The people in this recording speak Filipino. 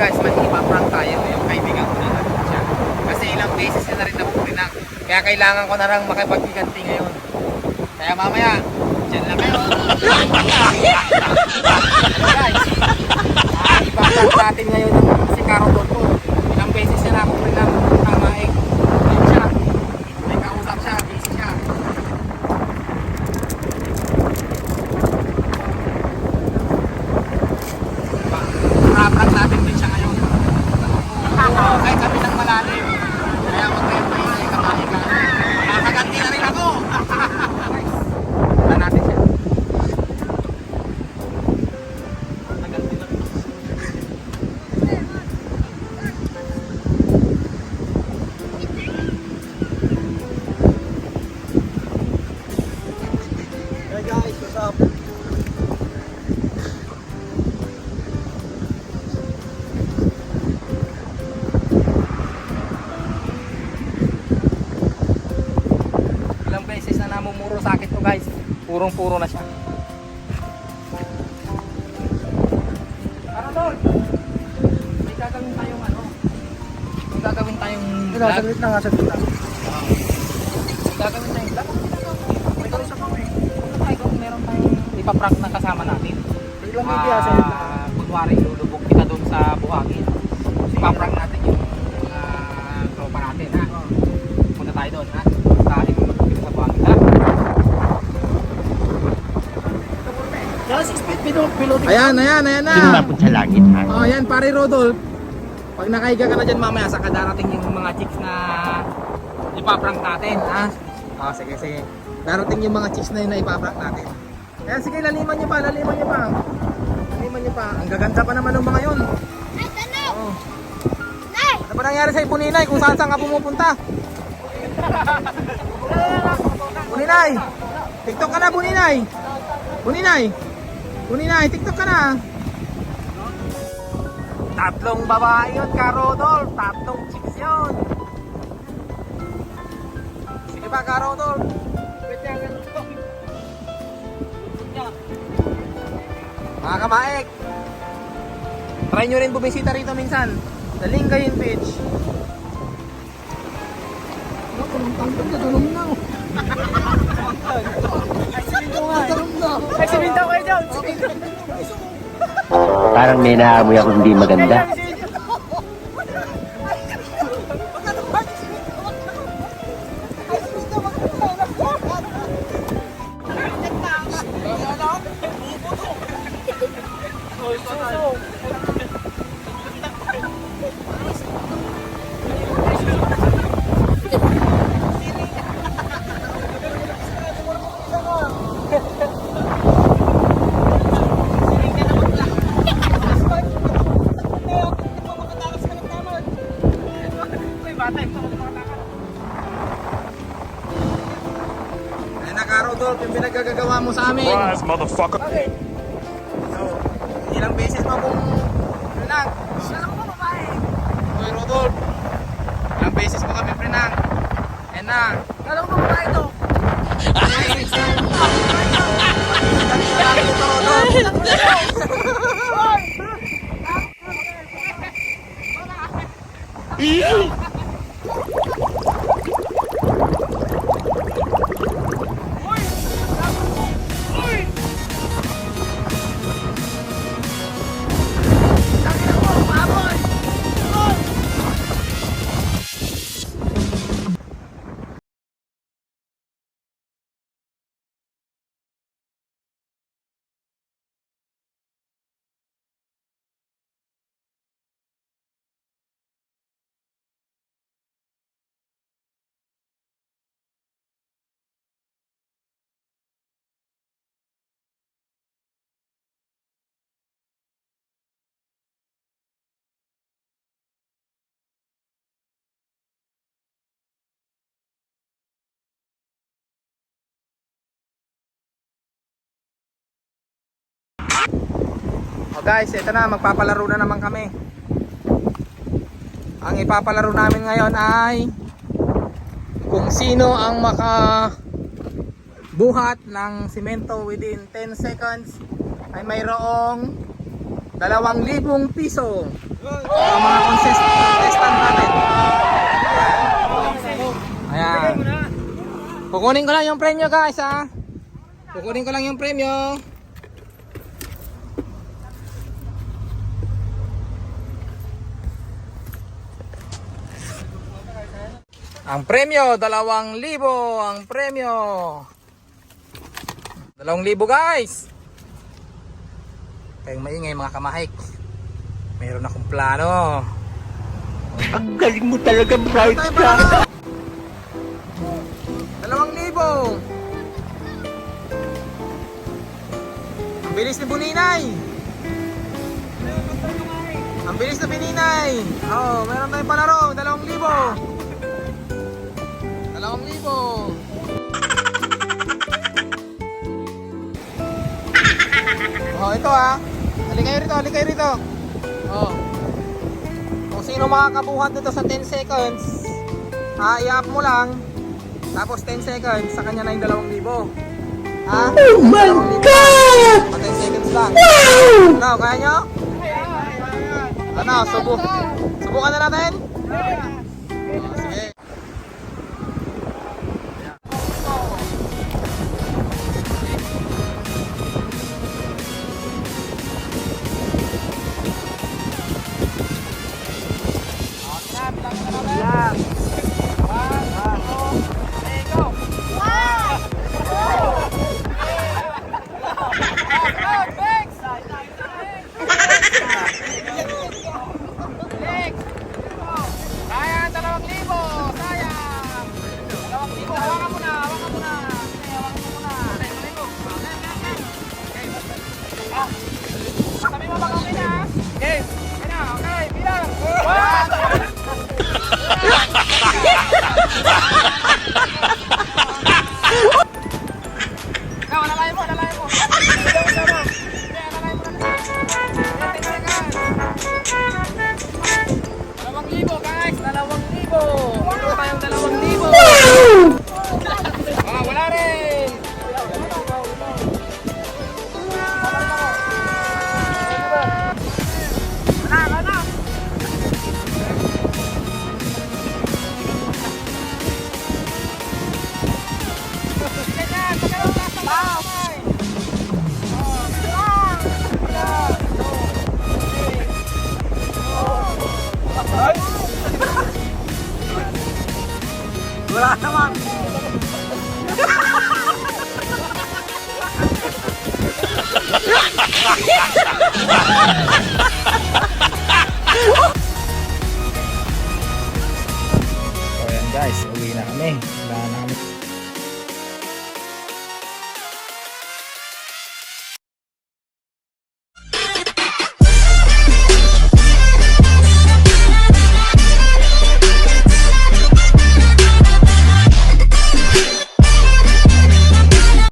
guys, mag-ipa-prank tayo. Yung kaibigan ko na natin siya. Kasi ilang beses na rin napuprinang. Kaya kailangan ko na lang makipagkiganti ngayon. Kaya mamaya, dyan lang kayo. guys, ah, ipa-prank natin ngayon si Karotol ko. Purong-puro na siya. Ano tol? May gagawin tayong ano? May gagawin tayong vlog. saglit lang nga, saglit lang. May gagawin tayong vlog. May gagawin sa mga eh. Ano tayo kung meron tayong ipaprank na kasama natin? Biglang may biya, saglit lang. Ah, kunwari lulubog kita doon sa buhangin. Ipaprank natin yung ah, tropa natin ha. Punta tayo doon ha. Sa ilulubog kita sa buhangin ha. Kaya 6 feet below, below the Ayan, ayan, ayan na. Lumapot sa langit, ha? Oh, yan pare Rodolph. Pag nakahiga ka na dyan mamaya, saka darating yung mga chicks na ipaprank natin, ha? Oh, sige, sige. Darating yung mga chicks na yun na ipaprank natin. Ayan, sige, laliman nyo pa, laliman nyo pa. Laliman nyo pa. Ang gaganda pa naman ng mga yun. Nay, tanong! Oh. Nay! Ano ba nangyari sa Ipuninay kung saan saan ka pumupunta? Buninay! TikTok ka na, Buninay! Buninay! Buninay, TikTok ka na! Tatlong babae yun, Karodol! Tatlong chicks yun! Sige pa, Karodol! Mga kamaek! Try nyo rin bumisita rito minsan. The Lingayen Beach. Tulong na. Tulong na. Ay, simintaw kayo dyan! Parang may naamoy ako hindi maganda. Mo sa amin. Surprise, motherfucker. So, ilang beses mo kung prenang? Alam mo babae. Hoy, Rodolf. Ilang beses mo kami prenang? Ayun na. Alam mo babae to. Guys, ito na, magpapalaro na naman kami. Ang ipapalaro namin ngayon ay kung sino ang maka buhat ng simento within 10 seconds ay mayroong 2,000 piso. Ang mga contest- contestant natin. Ayan. Kukunin ko lang yung premyo guys ha. Kukunin ko lang yung premyo. Ang premyo, dalawang libo ang premyo. Dalawang libo guys. Kayong maingay mga kamahik. Meron akong plano. Ang galing mo talaga, bright ka. Dalawang libo. Ang bilis ni Buninay. Ang bilis na Bininay. Oh, meron tayong palaro. Dalawang libo. Libo. Oh, ito ah. Halika kayo rito, halika kayo rito. Oh. Kung sino makakabuhat nito sa 10 seconds, ah, i-up mo lang. Tapos 10 seconds, sa kanya na yung 2,000. Ha? Oh my God! 10 seconds lang. Ano, kaya nyo? Ano, subu subukan na natin? Sige. Guys, dalawang libo. Ito tayong dalawang libo. Ah, wala rin. naman. ayan guys, uwi na kami.